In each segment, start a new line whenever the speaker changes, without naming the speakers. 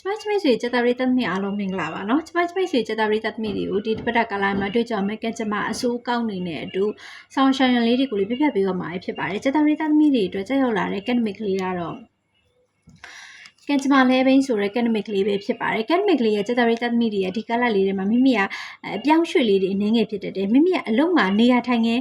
ကျမချမိတ်ဆွေကျတရီတက်မိအားလုံးမင်္ဂလာပါနော်ကျမချမိတ်ဆွေကျတရီတက်မိတွေကိုဒီတစ်ပတ်ကလာမှာတွေ့ကြမဲ့ကကျမအစိုးကောင်းနေတဲ့အတူဆောင်းရှာရန်လေးတွေကိုလည်းပြပြပေးတော့မှာဖြစ်ပါတယ်ကျတရီတက်မိတွေအတွက်ကြက်ရောက်လာတဲ့ကက်နမစ်ကလေးကတော့ ကန်ချမာလဲဘိန်းဆိုတဲ့ academic ကလေးပဲဖြစ်ပါတယ် academic ကလေးရဲ့စက်တာရီတက်မီတွေရဲ့ဒီကလတ်လေးတွေမှာမိမိကအပြောင်းရွှေ့လေးတွေအနေငယ်ဖြစ်တတ်တယ်မိမိကအလုံးမှာနေရာထိုင်ငယ်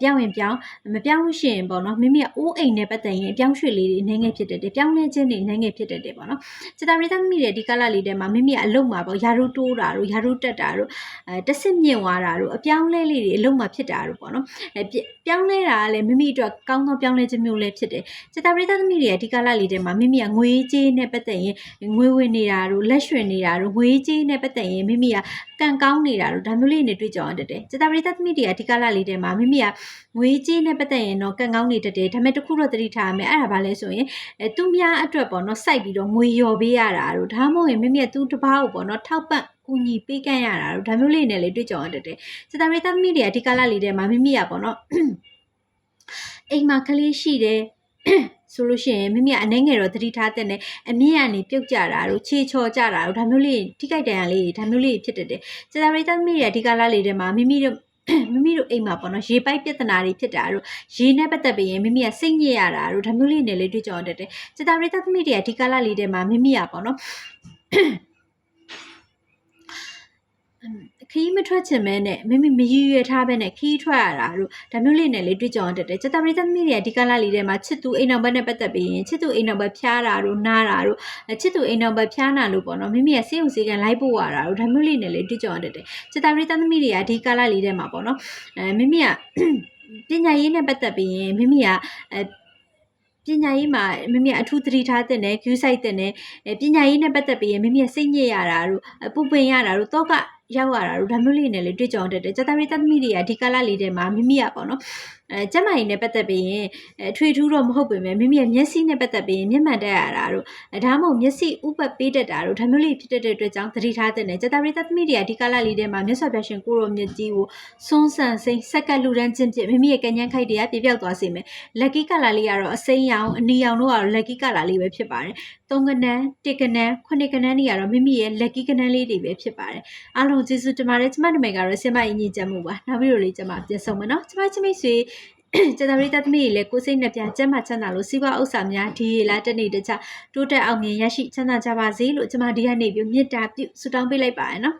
ပြောင်းရင်ပြောင်းမပြောင်းလို့ရှိရင်ပေါ့နော်မိမိကအိုးအိမ်နဲ့ပတ်သက်ရင်ပြောင်းရွှေ့လေးတွေအနေငယ်ဖြစ်တတ်တယ်ပြောင်းလဲခြင်းတွေအနေငယ်ဖြစ်တတ်တယ်ပေါ့နော်စက်တာရီတက်မီတွေဒီကလတ်လေးတွေမှာမိမိကအလုံးမှာပေါ့ယာရုတိုးတာတို့ယာရုတက်တာတို့အဲတဆင့်မြင့်သွားတာတို့အပြောင်းလဲလေးတွေအလုံးမှာဖြစ်တာတို့ပေါ့နော်အဲပြောင်းလဲတာကလည်းမိမိအတွက်ကောင်းသောပြောင်းလဲခြင်းမျိုးလည်းဖြစ်တယ်စက်တာရီတက်မီတွေရဲ့ဒီကလတ်လေးတွေမှာမိမိကငွေကြေးနဲ့ပတ်သက်ရင်ငွေဝင်နေတာတို့လက်ရွှင်နေတာတို့ငွေကြေးနဲ့ပတ်သက်ရင်မိမိကကံကောင်းနေတာတို့ဒါမျိုးလေးနဲ့တွေ့ကြအောင်တတ်တယ်စက်တာရီတက်မီတွေရဲ့ဒီကလတ်လေးတွေမှာမိမိကငွေကြေးနဲ့ပတ်သက်ရင်တော့ကံကောင်းနေတတ်တယ်ဒါပေမဲ့တခုတော့သတိထားရမယ်အဲ့ဒါဘာလဲဆိုရင်အဲသူများအတွက်ပေါ့နော်စိုက်ပြီးတော့ငွေလျော်ပေးရတာတို့ဒါမှမဟုတ်ရင်မိမိကသူတစ်ပားကိုပေါ့နော်ထောက်ပံ့ကူညီပေးကမ်းရတာတို့ဒါမျိုးလေးနဲ့လေတွေ့ကြအောင်တတ်တယ်စတာရီတာသမီတွေအဒီကလာလေးတဲ့မှာမိမိကပေါ့နော်အိမ်မှာကလေးရှိတယ် ဆိုလို့ရှိရင်မိမိကအနှဲငယ်တော့သတိထားတဲ့နဲ့အမြင့်ကနေပြုတ်ကြတာတို့ခြေချော်ကြတာတို့ဒါမျိုးလေးထိကြိုက်တန်ရလေးဒါမျိုးလေးဖြစ်တတ်တယ်စတာရီတာသမီတွေအဒီကလာလေးတဲ့မှာမိမိတို့မိမိတို့အိမ်မှာပေါ့နော်ရေပိုက်ပြဿနာတွေဖြစ်တာတို့ရေနဲ့ပတ်သက်ပြီးရင်မိမိကစိတ်ညစ်ရတာတို့ဒါမျိုးလေးနဲ့လေးတွေ့ကြအောင်တက်တယ်စတာရီတာသမီတွေအဒီကလာလေးတဲ့မှာမိမိကပေါ့နော် ခီးမထွက်ချင်မဲနဲ့မိမိမရည်ရွယ်ထားပဲနဲ့ခီးထွက်ရတာတို့ဒါမျိုးလေးနဲ့လေးတွေ့ကြအောင်တက်တယ်စတာရီတာသမီတွေအဒီကလာလေးတဲ့မှာချစ်သူအိမ်အောင်ဘက်နဲ့ပတ်သက်ပြီးရင်ချစ်သူအိမ်အောင်ဘက်ဖျားတာတို့နားတာတို့ချစ်သူအိမ်အောင်ဘက်ဖျားနာလို့ပေါ့နော်မိမိရဲ့စေုံစေကန်လိုက်ပို့ရတာတို့ဒါမျိုးလေးနဲ့လေးတွေ့ကြအောင်တက်တယ်စတာရီတာသမီတွေအဒီကလာလေးတဲ့မှာပေါ့နော်အဲမိမိကပညာရေးနဲ့ပတ်သက်ပြီးရင်မိမိကအဲပညာရေးမှာမိမိအထူးသတိထားတဲ့နဲ့ queue site တဲ့နဲ့ပညာရေးနဲ့ပတ်သက်ပြီးရင်မိမိစိတ်ညစ်ရတာတို့ပူပင်ရတာတို့တော့က ရောက်ရတာတို့ဒါမျိုးလေးနဲ့လေတွေ့ကြုံတတ်တယ်စတာရီတက်သမီတွေကအဒီကလာလေးထဲမှာမိမိကပေါ့နော်အဲကျမကြီးနဲ့ပတ်သက်ပြီးရင်အထွေထူးတော့မဟုတ်ပေမဲ့မိမိရဲ့မျက်စိနဲ့ပတ်သက်ပြီးရင်မျက်မှန်တက်ရတာတို့ဒါမှမဟုတ်မျက်စိဥပတ်ပေးတတ်တာတို့ဒါမျိုးလေးဖြစ်တဲ့အတွက်ကြောင့်သတိထားတဲ့နဲ့စတာရီတက်သမီတွေကဒီကလာလေးထဲမှာမြတ်စွာဘုရားရှင်ကိုရောမြတ်ကြီးကိုစွန်းဆန်စိမ့်ဆက်ကလူတန်းချင်းဖြစ်မိမိရဲ့ကញ្ញမ်းခိုက်တွေကပြပြောက်သွားစေမယ်လက်ကီကလာလေးကတော့အစိမ်းရောင်အနီရောင်တို့ကတော့လက်ကီကလာလေးပဲဖြစ်ပါတယ်သုံးကနန်းတစ်ကနန်းခုနှစ်ကနန်းတွေကတော့မိမိရဲ့လက်ကီကနန်းလေးတွေပဲဖြစ်ပါတယ်အားလုံးကျေးဇူးတင်ပါတယ်ကျမနာမည်ကတော့ဆင်မအင်းကြီးကျမှုပါနောက်ပြီးတော့လေးကျမပြန်ဆုံးမယ်နော်ကျမချင်းမိတ်ဆွေကျတရိတသမီးတွေလည်းကိုစိတ်နှပြကျမ်းမာချမ်းသာလို့စီးပွားဥစ္စာများဒီရလာတနေ့တခြားတိုးတက်အောင်မြင်ရရှိချမ်းသာကြပါစေလို့ကျမဒီကနေ့ပြမေတ္တာပြုဆုတောင်းပေးလိုက်ပါရနော်